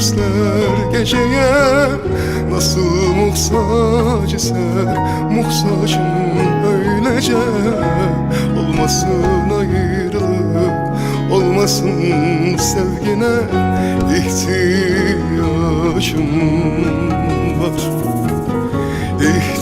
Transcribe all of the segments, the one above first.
gündüzler geceye. Nasıl muhtaç ise muhtacım öylece. Olmasın ayrılık olmasın sevgine ihtiyacım var. İhtiyacım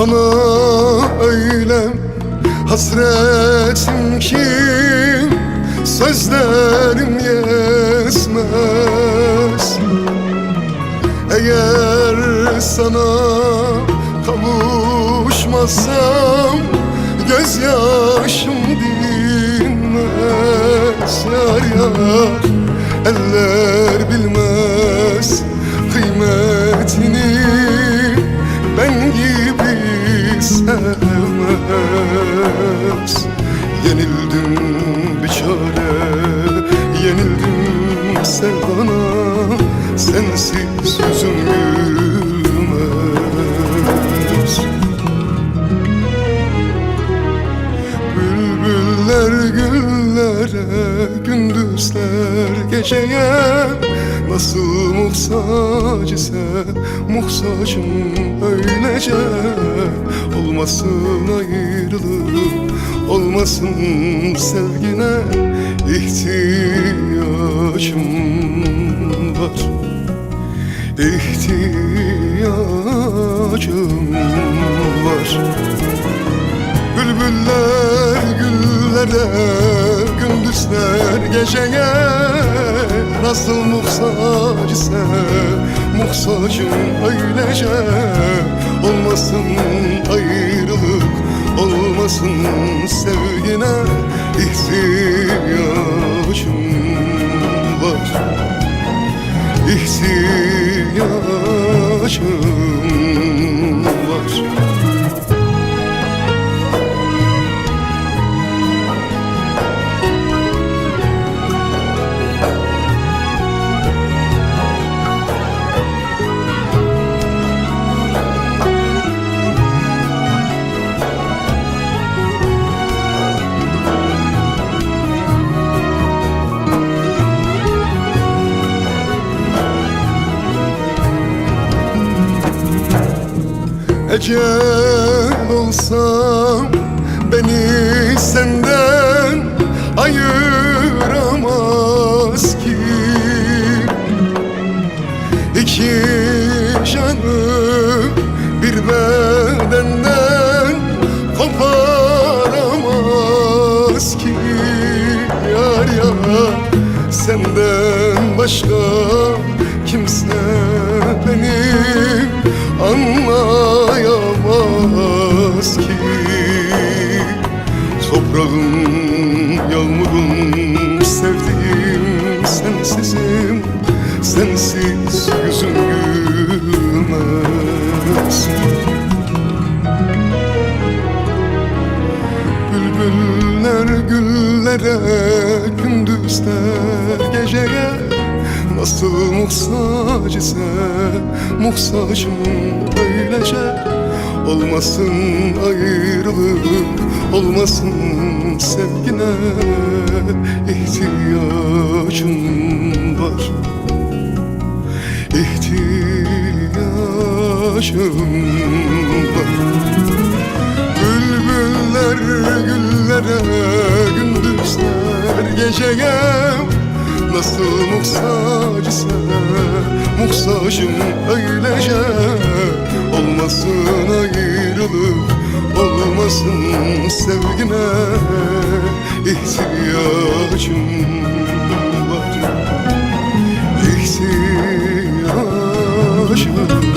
Sana öyle hasretim ki Sözlerim yetmez. Eğer sana kavuşmazsam Gözyaşım dinmez. Yar yar eller bilmez Kıymetini sevmez Yenildim bir çare Yenildim sevdana. Sensiz yüzüm Nasıl muhtaç ise Muhtacım öylece. Olmasın ayrılık Olmasın sevgine ihtiyacım var. İhtiyacım var. Bülbüller güllere Gündüzler geceye Nasıl muhtaç ise Muhtacım öylece. Olmasın ayrılık Olmasın sevgine ihtiyacım Ecel olsam beni Yağmurum, sevdiğim sensizim Sensiz yüzüm gülmez. Bülbüller güllere, gündüzler geceye Nasıl muhtaç ise muhtacım öylece Olmasın ayrılık, olmasın sevgine ihtiyacım var. İhtiyacım var. Bülbüller güllere, gündüzler geceye. Nasıl muhtaç ise Muhtaçım öylece sevgine ihtiyacım var İhtiyacım var